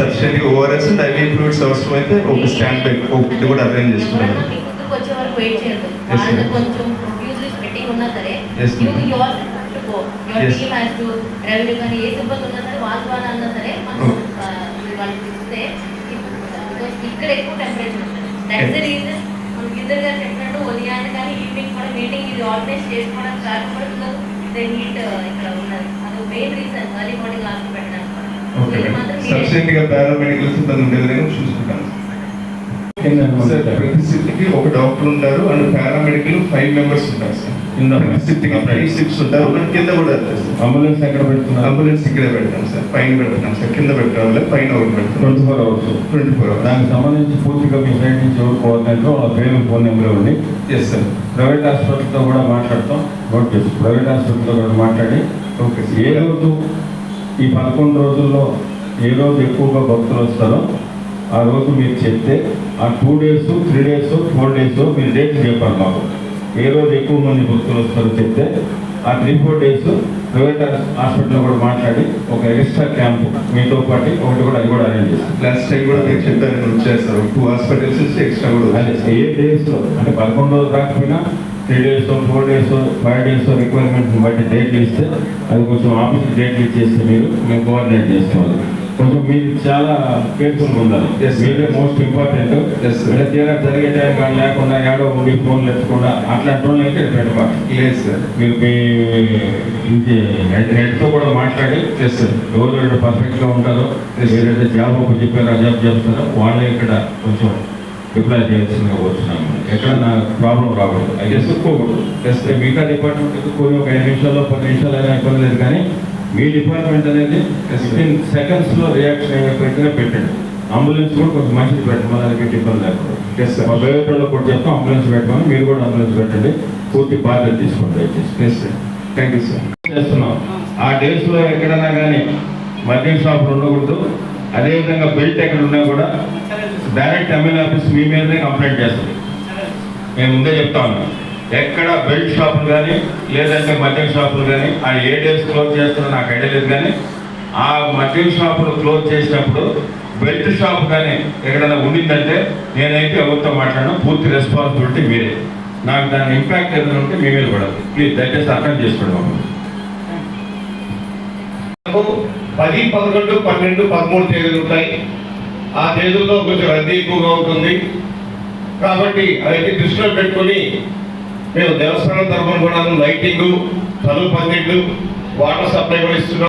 సఫిషియెంట్గా ORS and IV fluids అవసరం అయితే ఒక స్టాండ్ బై ఒకటి కూడా అరేంజ్ చేసుకున్నాం ఎవరైనా మీ ముందుకు వచ్చే వరకు వెయిట్ చేయొద్దు Yes, వాళ్ళు ma'am. కొంచెం ప్రొడ్యూసర్స్ పెట్టింగ్ ఉన్నా సరే Yes, you ma'am. Your to go your Yes. Team has to revenue కానీ ఏ సిబ్బంది ఉన్నా సరే వాళ్ళ ద్వారా అన్నా సరే మనం Oh. ఇక్కడ ఎక్కువ టెంపరేచర్ ఉంటుంది దట్స్ ద రీజన్ మన గిద్దరు గారు చెప్పినట్టు ఉదయాన్నే కానీ ఈవినింగ్ కూడా మీటింగ్ ఇది ఆర్గనైజ్ చేసుకోవడానికి కాకపోతే దే నీట్ ఇక్కడ ఉన్నది అది main reason early morning last. So okay. ఇది మాత్రం మీరే- సఫిషియెంట్గా పారామెడికల్ సిబ్బంది ఉండే విధంగా చూసుకుంటాను సార్ ప్రతి సిటీకి ఒక డాక్టర్ ఉంటారు అండ్ పారామెడికల్ ఫైవ్ మెంబర్స్ ఉంటారు సార్. కింద ఫైవ్ షిప్స్ ఉంటారు. కింద కూడా అంబులెన్స్ ఎక్కడ పెడుతున్నారు? అంబులెన్స్ ఇక్కడే పెడతాం సార్. పైన పెడతాం సార్. కింద పెట్టడం పైన ఒకటి పెడతాం. Twenty four hours. Twenty four hours. దానికి సంబంధించి పూర్తిగా మీ సైడ్ నుంచి ఎవరు కోఆర్డినేటర్ వాళ్ళ పేరు ఫోన్ నెంబర్ ఇవ్వండి. ఎస్ సార్ ప్రైవేట్ హాస్పిటల్తో కూడా మాట్లాడతాం. నోట్ ప్రైవేట్ హాస్పిటల్తో కూడా మాట్లాడి ఓకే ఏ రోజు ఈ పదకొండు రోజుల్లో ఏ రోజు ఎక్కువగా భక్తులు వస్తారో ఆ రోజు మీరు చెప్తే ఆ two days three days four days మీరు డేట్ చెప్పాలి మాకు. ఏ రోజు ఎక్కువ మంది భక్తులు వస్తారో చెప్తే ఆ త్రీ ఫోర్ డేస్ ప్రైవేట్ హాస్పిటల్లో కూడా మాట్లాడి ఒక ఎక్స్ట్రా క్యాంప్ మీతో పాటు ఒకటి కూడా అది కూడా అరేంజ్ చేస్తాం లాస్ట్ టైం కూడా మీరు చెప్పారు సార్ టూ హాస్పిటల్స్ నుంచి ఎక్స్ట్రా కూడా అదే ఏ డేస్ అంటే పదకొండు రోజులు రాకపోయినా three days four days five days requirement బట్టి డేట్లు ఇస్తే అది కొంచెం ఆఫీస్ డేట్లు ఇచ్చేస్తే మీరు మేము కోఆర్డినేట్ చేసుకోవాలి. కొంచెం మీరు చాలా కేర్ఫుల్ ఉండాలి. మీరే మోస్ట్ ఇంపార్టెంట్. అంటే తీరా జరిగే టైం కానీ లేకుండా ఏడో ఉండి ఫోన్లు ఎత్తకుండా అట్లాంటి వాళ్ళు అయితే లేదు సార్ మీరు మీ ఇంటి హెడ్ హెడ్తో కూడా మాట్లాడి ఎస్ సార్ ఎవరు పర్ఫెక్ట్గా ఉంటారో. ఏదైతే జాబ్ ఒక చెప్పారో జాబ్ చేస్తారో వాళ్ళే ఇక్కడ కొంచెం రిప్లై చేయాల్సిందిగా వచ్చినాము ఎక్కడ నా ప్రాబ్లం రాకూడదు. ఎసుక్కోకూడదు ఎస్ మిగతా డిపార్ట్మెంట్ ఎదుర్కొని ఒక ఐదు నిమిషాల్లో పది నిమిషాలు అయినా ఇబ్బంది లేదు కానీ మీ డిపార్ట్మెంట్ అనేది. వితిన్ సెకండ్స్లో రియాక్షన్ అయిపోయితేనే పెట్టండి. అంబులెన్స్ కూడా కొంచెం మంచిది పెట్టండి. మళ్ళీ పెట్టి ఇబ్బంది లేకుండా. వాళ్ళకి కూడా చెప్తాం అంబులెన్స్ పెట్టమని. మీరు కూడా అంబులెన్స్ పెట్టండి. పూర్తి బాధ్యత తీసుకోండి దయచేసి. Yes sir thank you sir చేస్తున్నాం. ఆ డేస్లో ఎక్కడైనా కానీ మద్యం షాపులు ఉండకూడదు. అదేవిధంగా బెల్ట్ ఎక్కడ ఉన్నా కూడా డైరెక్ట్ ఎమ్మెల్యే ఆఫీస్ మీ మీదనే కంప్లైంట్ చేస్తుంది. మేము ముందే చెప్తా ఉన్నాం. ఎక్కడ బెల్ట్ షాపులు కానీ లేదంటే మద్యం షాపులు కానీ ఆ ఏ డేస్ క్లోజ్ చేస్తారో నాకు ఐడియా లేదు కానీ ఆ మద్యం షాపులు క్లోజ్ చేసినప్పుడు బెల్ట్ షాప్ కానీ ఎక్కడైనా ఉండిందంటే నేనైతే ఎవరితో మాట్లాడను పూర్తి రెస్పాన్సిబిలిటీ మీరే. నాకు దాని ఇంపాక్ట్ ఏదైనా ఉంటే మీ మీద పడదు. ప్లీజ్ దయచేసి అర్థం చేసుకోండి మమ్మల్ని పది పదకొండు పన్నెండు పదమూడు తేదీలు ఉంటాయి. ఆ తేదీల్లో కొంచెం రద్దీ ఎక్కువగా ఉంటుంది. కాబట్టి అవన్నీ దృష్టిలో పెట్టుకొని మేము దేవస్థానం తరఫున కూడా లైటింగ్ చదువు పందిళ్ళు వాటర్ సప్లై కూడా ఇస్తున్నాం.